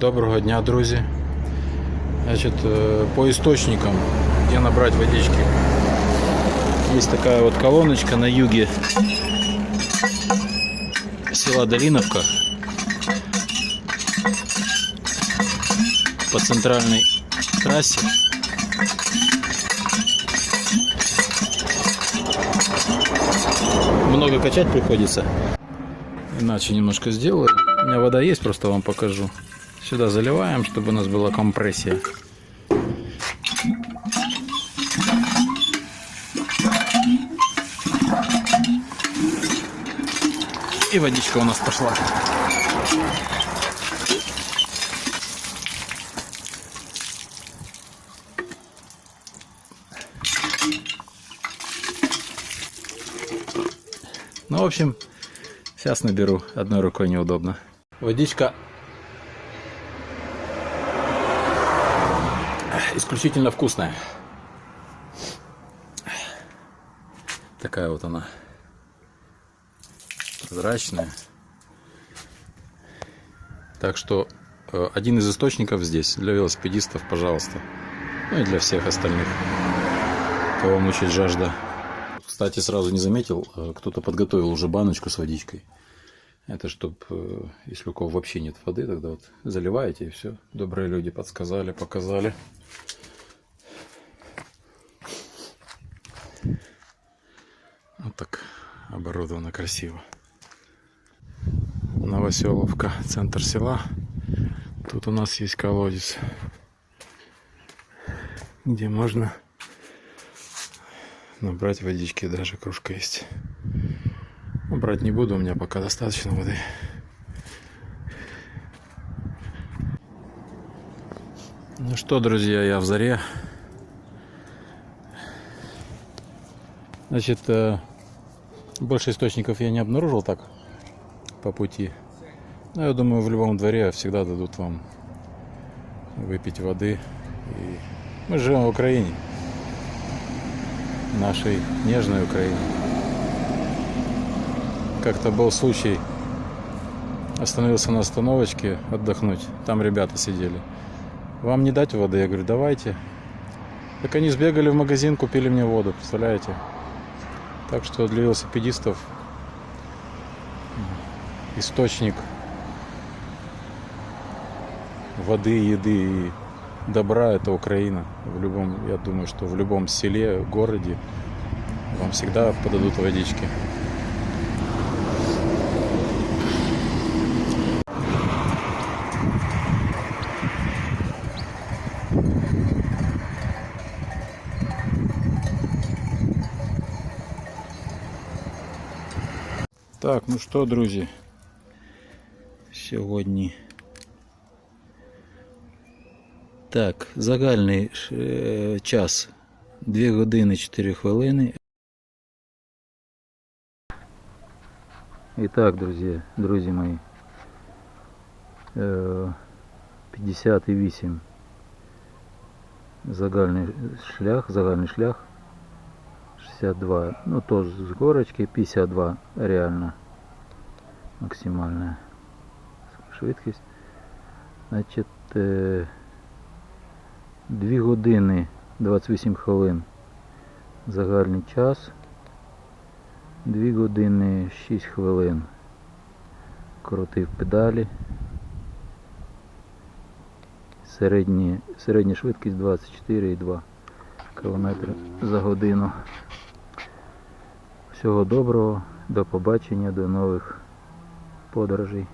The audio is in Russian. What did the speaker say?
Доброго дня, друзі. Значит, по источникам, где набрать водички. Есть такая вот колоночка на юге села Долиновка. По центральной трассе. Много качать приходится. Иначе немножко сделаю. У меня вода есть, просто вам покажу. Сюда заливаем, чтобы у нас была компрессия. И водичка у нас пошла. Ну, в общем, сейчас наберу. Одной рукой неудобно. Водичка исключительно вкусная. Такая вот она. Прозрачная. Так что э, один из источников здесь. Для велосипедистов, пожалуйста. Ну и для всех остальных, кого мучает жажда. Кстати, сразу не заметил, э, кто-то подготовил уже баночку с водичкой. Это чтобы, если у кого вообще нет воды, тогда вот заливаете и все. Добрые люди подсказали, показали. Вот так оборудовано красиво. Новоселовка, центр села. Тут у нас есть колодец, где можно набрать водички, даже кружка есть. Брать не буду, у меня пока достаточно воды. Ну что, друзья, я в заре. Значит, э, больше источников я не обнаружил так по пути. Но я думаю, в любом дворе всегда дадут вам выпить воды. И мы живем в Украине, нашей нежной Украине. Как-то был случай, остановился на остановочке отдохнуть, там ребята сидели. Вам не дать воды? Я говорю, давайте. Так они сбегали в магазин, купили мне воду, представляете? Так что для велосипедистов источник воды, еды и добра это Украина. В любом, я думаю, что в любом селе, городе вам всегда подадут водички. Так, ну що, друзі, сьогодні. Так, загальний е, час 2 години 4 хвилини. І так, друзі, друзі мої. е, 58 загальний шлях, загальний шлях. 62, ну тоже с горочки, 52 реально максимальная швидкість. Значить, е, 2 години 28 хвилин загальний час. 2 години 6 хвилин крутив педалі. Середні, середня швидкість 24,2 км за годину. Всього доброго, до побачення, до нових подорожей.